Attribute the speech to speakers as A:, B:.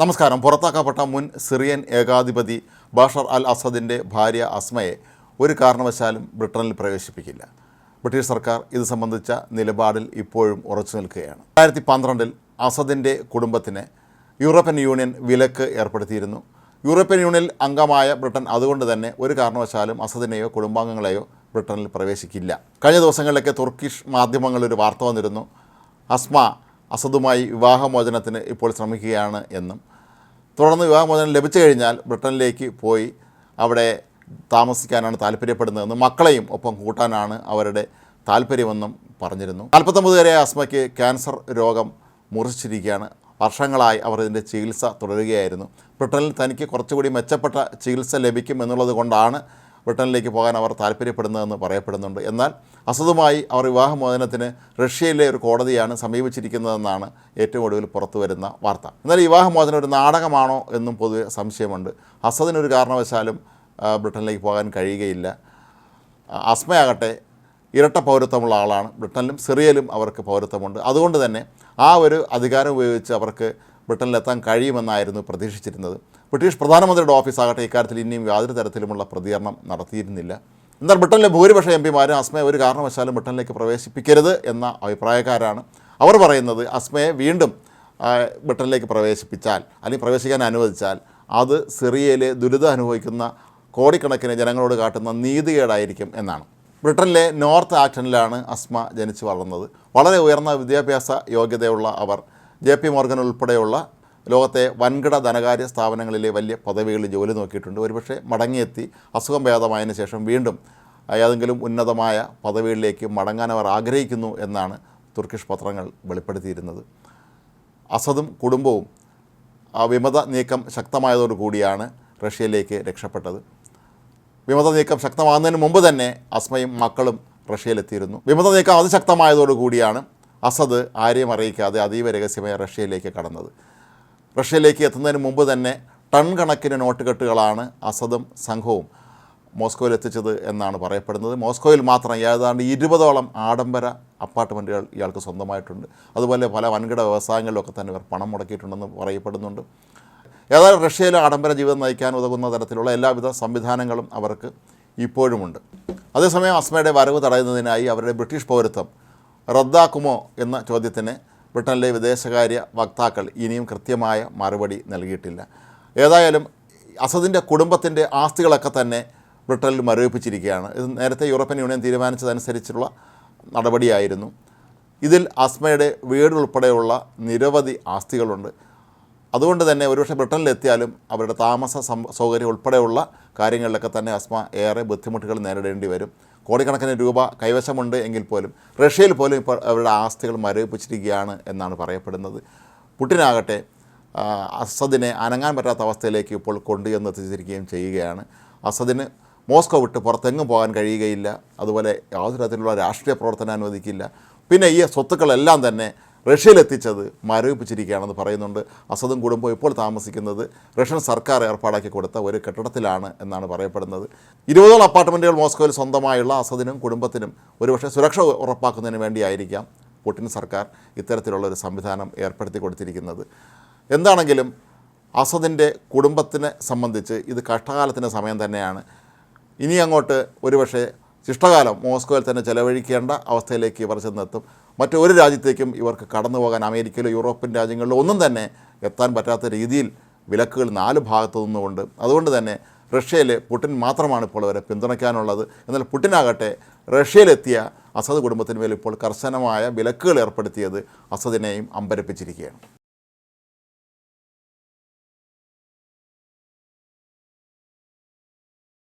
A: നമസ്കാരം. പുറത്താക്കപ്പെട്ട മുൻ Syrian ഏകാധിപതി Bashar al അസദിന്റെ ഭാര്യ അസ്മയെ ഒരു കാരണവശാലും ബ്രിട്ടനിൽ പ്രവേശിപ്പിക്കില്ല. ബ്രിട്ടീഷ് സർക്കാർ ഇത് സംബന്ധിച്ച നിലപാടിൽ ഇപ്പോഴും ഉറച്ചു നിൽക്കുകയാണ്. രണ്ടായിരത്തി പന്ത്രണ്ടിൽ അസദിന്റെ കുടുംബത്തിന് യൂറോപ്യൻ യൂണിയൻ വിലക്ക് ഏർപ്പെടുത്തിയിരുന്നു. യൂറോപ്യൻ യൂണിയൻ അംഗമായ ബ്രിട്ടൻ അതുകൊണ്ട് തന്നെ ഒരു കാരണവശാലും അസദിനെയോ കുടുംബാംഗങ്ങളെയോ ബ്രിട്ടനിൽ പ്രവേശിക്കില്ല. കഴിഞ്ഞ ദിവസങ്ങളിലൊക്കെ തുർക്കിഷ് മാധ്യമങ്ങളിൽ ഒരു വാർത്ത വന്നിരുന്നു. അസ്മ അസദുമായി വിവാഹമോചനത്തിന് ഇപ്പോൾ ശ്രമിക്കുകയാണ് എന്നും. തുടർന്ന് വിവാഹമോചനം ലഭിച്ചു കഴിഞ്ഞാൽ ബ്രിട്ടനിലേക്ക് പോയി അവിടെ താമസിക്കാനാണ് താല്പര്യപ്പെടുന്നതെന്നും മക്കളെയും ഒപ്പം കൂട്ടാനാണ് അവരുടെ താല്പര്യമെന്നും പറഞ്ഞിരുന്നു. നാൽപ്പത്തൊമ്പതുകാരിയായ അസ്മയ്ക്ക് ക്യാൻസർ രോഗം മുറിച്ചിരിക്കുകയാണ് വർഷങ്ങളായി അവർ ഇതിന്റെ ചികിത്സ തുടരുകയായിരുന്നു. ബ്രിട്ടനിൽ തനിക്ക് കുറച്ചുകൂടി മെച്ചപ്പെട്ട ചികിത്സ ലഭിക്കും എന്നുള്ളത് കൊണ്ടാണ് ബ്രിട്ടനിലേക്ക് പോകാൻ അവർ താല്പര്യപ്പെടുന്നതെന്ന് പറയപ്പെടുന്നുണ്ട്. എന്നാൽ അസതുമായി അവർ വിവാഹമോചനത്തിന് റഷ്യയിലെ ഒരു കോടതിയാണ് സമീപിച്ചിരിക്കുന്നതെന്നാണ് ഏറ്റവും ഒടുവിൽ പുറത്തു വരുന്ന വാർത്ത. എന്നാൽ വിവാഹമോചനം ഒരു നാടകമാണോ എന്നും പൊതുവെ സംശയമുണ്ട്. അസദിനൊരു കാരണവശാലും ബ്രിട്ടനിലേക്ക് പോകാൻ കഴിയുകയില്ല. അസ്മയാകട്ടെ ഇരട്ട പൗരത്വമുള്ള ആളാണ് ബ്രിട്ടനിലും സിറിയയിലും അവർക്ക് പൗരത്വമുണ്ട്. അതുകൊണ്ട് തന്നെ ആ ഒരു അധികാരം ഉപയോഗിച്ച് അവർക്ക് ബ്രിട്ടനിലെത്താൻ കഴിയുമെന്നായിരുന്നു പ്രതീക്ഷിച്ചിരുന്നത്. ബ്രിട്ടീഷ് പ്രധാനമന്ത്രിയുടെ ഓഫീസാകട്ടെ ഇക്കാര്യത്തിൽ ഇനിയും യാതൊരു തരത്തിലുമുള്ള പ്രതികരണം നടത്തിയിരുന്നില്ല. എന്നാൽ ബ്രിട്ടനിലെ ഭൂരിപക്ഷ എം പിമാരും അസ്മയെ ഒരു കാരണവശാലും ബ്രിട്ടനിലേക്ക് പ്രവേശിപ്പിക്കരുത് എന്ന അഭിപ്രായക്കാരാണ്. അവർ പറയുന്നത് അസ്മയെ വീണ്ടും ബ്രിട്ടനിലേക്ക് പ്രവേശിപ്പിച്ചാൽ അല്ലെങ്കിൽ പ്രവേശിക്കാൻ അനുവദിച്ചാൽ അത് സിറിയയിലെ ദുരിതം അനുഭവിക്കുന്ന കോടിക്കണക്കിന് ജനങ്ങളോട് കാട്ടുന്ന നീതികേടായിരിക്കും എന്നാണ്. ബ്രിട്ടനിലെ നോർത്ത് ആക്ടനിലാണ് അസ്മ ജനിച്ചു വളർന്നത്. വളരെ ഉയർന്ന വിദ്യാഭ്യാസ യോഗ്യതയുള്ള അവർ ജെ പി മോർഗൻ ഉൾപ്പെടെയുള്ള ലോകത്തെ വൻകിട ധനകാര്യ സ്ഥാപനങ്ങളിലെ വലിയ പദവികളിൽ ജോലി നോക്കിയിട്ടുണ്ട്. ഒരുപക്ഷെ മടങ്ങിയെത്തി അസുഖം ഭേദമായതിനു ശേഷം വീണ്ടും ഏതെങ്കിലും ഉന്നതമായ പദവികളിലേക്ക് മടങ്ങാൻ അവർ ആഗ്രഹിക്കുന്നു എന്നാണ് തുർക്കിഷ് പത്രങ്ങൾ വെളിപ്പെടുത്തിയിരുന്നത്. അസദും കുടുംബവും വിമത നീക്കം ശക്തമായതോടുകൂടിയാണ് റഷ്യയിലേക്ക് രക്ഷപ്പെട്ടത്. വിമത നീക്കം ശക്തമാകുന്നതിന് മുമ്പ് തന്നെ അസ്മയും മക്കളും റഷ്യയിലെത്തിയിരുന്നു. വിമത നീക്കം അതിശക്തമായതോടുകൂടിയാണ് അസദ് ആരെയും അറിയിക്കാതെ അതീവ രഹസ്യമായ റഷ്യയിലേക്ക് കടന്നത്. റഷ്യയിലേക്ക് എത്തുന്നതിന് മുമ്പ് തന്നെ ടൺ കണക്കിന് നോട്ടുകെട്ടുകളാണ് അസദും സംഘവും മോസ്കോയിൽ എത്തിച്ചത് എന്നാണ് പറയപ്പെടുന്നത്. മോസ്കോയിൽ മാത്രം ഏതാണ്ട് ഇരുപതോളം ആഡംബര അപ്പാർട്ട്മെന്റുകൾ ഇയാൾക്ക് സ്വന്തമായിട്ടുണ്ട്. അതുപോലെ പല വൻകിട വ്യവസായങ്ങളിലൊക്കെ തന്നെ ഇവർ പണം മുടക്കിയിട്ടുണ്ടെന്ന് പറയപ്പെടുന്നുണ്ട്. ഏതായാലും റഷ്യയിലെ ആഡംബര ജീവിതം നയിക്കാൻ ഉതകുന്ന തരത്തിലുള്ള എല്ലാവിധ സംവിധാനങ്ങളും അവർക്ക് ഇപ്പോഴുമുണ്ട്. അതേസമയം അസ്മയുടെ വരവ് തടയുന്നതിനായി അവരുടെ ബ്രിട്ടീഷ് പൗരത്വം റദ്ദാക്കുമോ എന്ന ചോദ്യത്തിന് ബ്രിട്ടനിലെ വിദേശകാര്യ വക്താക്കൾ ഇനിയും കൃത്യമായ മറുപടി നൽകിയിട്ടില്ല. ഏതായാലും അസദിന്റെ കുടുംബത്തിന്റെ ആസ്തികളൊക്കെ തന്നെ ബ്രിട്ടനിൽ മരവിപ്പിച്ചിരിക്കുകയാണ്. ഇത് നേരത്തെ യൂറോപ്യൻ യൂണിയൻ തീരുമാനിച്ചതനുസരിച്ചുള്ള നടപടിയായിരുന്നു. ഇതിൽ അസ്മയുടെ വീടുൾപ്പെടെയുള്ള നിരവധി ആസ്തികളുണ്ട്. അതുകൊണ്ട് തന്നെ ഒരുപക്ഷെ ബ്രിട്ടനിലെത്തിയാലും അവരുടെ താമസ സൗകര്യം ഉൾപ്പെടെയുള്ള കാര്യങ്ങളിലൊക്കെ തന്നെ അസ്മ ഏറെ ബുദ്ധിമുട്ടുകൾ നേരിടേണ്ടി വരും. കോടിക്കണക്കിന് രൂപ കൈവശമുണ്ട് എങ്കിൽ പോലും റഷ്യയിൽ പോലും ഇപ്പോൾ അവരുടെ ആസ്തികൾ മരവിപ്പിച്ചിരിക്കുകയാണ് എന്നാണ് പറയപ്പെടുന്നത്. പുട്ടിനാകട്ടെ അസദിനെ അനങ്ങാൻ പറ്റാത്ത അവസ്ഥയിലേക്ക് ഇപ്പോൾ കൊണ്ടുചെന്ന് എത്തിച്ചിരിക്കുകയും ചെയ്യുകയാണ്. അസദിന് മോസ്കോ വിട്ട് പുറത്തെങ്ങും പോകാൻ കഴിയുകയില്ല. അതുപോലെ യാതൊരു തരത്തിലുള്ള രാഷ്ട്രീയ പ്രവർത്തനം അനുവദിക്കില്ല. പിന്നെ ഈ സ്വത്തുക്കളെല്ലാം തന്നെ റഷ്യയിലെത്തിച്ചത് മരവിപ്പിച്ചിരിക്കുകയാണെന്ന് പറയുന്നുണ്ട്. അസദും കുടുംബവും ഇപ്പോൾ താമസിക്കുന്നത് റഷ്യൻ സർക്കാർ ഏർപ്പാടാക്കി കൊടുത്ത ഒരു കെട്ടിടത്തിലാണ് എന്നാണ് പറയപ്പെടുന്നത്. ഇരുപതോളം അപ്പാർട്ട്മെന്റുകൾ മോസ്കോയിൽ സ്വന്തമായുള്ള അസദിനും കുടുംബത്തിനും ഒരുപക്ഷെ സുരക്ഷ ഉറപ്പാക്കുന്നതിന് വേണ്ടിയായിരിക്കാം പുടിൻ സർക്കാർ ഇത്തരത്തിലുള്ള ഒരു സംവിധാനം ഏർപ്പെടുത്തി കൊടുത്തിരിക്കുന്നത്. എന്താണെങ്കിലും അസദിന്റെ കുടുംബത്തിനെ സംബന്ധിച്ച് ഇത് കഷ്ടകാലത്തിന്റെ സമയം തന്നെയാണ്. ഇനി അങ്ങോട്ട് ഒരുപക്ഷെ ശിഷ്ടകാലം മോസ്കോയിൽ തന്നെ ചെലവഴിക്കേണ്ട അവസ്ഥയിലേക്ക് ഇവർ ചെന്നെത്തും. മറ്റൊരു രാജ്യത്തേക്കും ഇവർക്ക് കടന്നു പോകാൻ അമേരിക്കയിലോ യൂറോപ്യൻ രാജ്യങ്ങളിലോ ഒന്നും തന്നെ എത്താൻ പറ്റാത്ത രീതിയിൽ വിലക്കുകൾ നാല് ഭാഗത്തു നിന്നുകൊണ്ട് അതുകൊണ്ട് തന്നെ റഷ്യയിൽ പുടിൻ മാത്രമാണ് ഇപ്പോൾ അവരെ പിന്തുണയ്ക്കാനുള്ളത്. എന്നാൽ പുടിനാകട്ടെ റഷ്യയിലെത്തിയ അസദ് കുടുംബത്തിന് മേൽ ഇപ്പോൾ കർശനമായ വിലക്കുകൾ ഏർപ്പെടുത്തിയത് അസദിനെയും അമ്പരപ്പിച്ചിരിക്കുകയാണ്.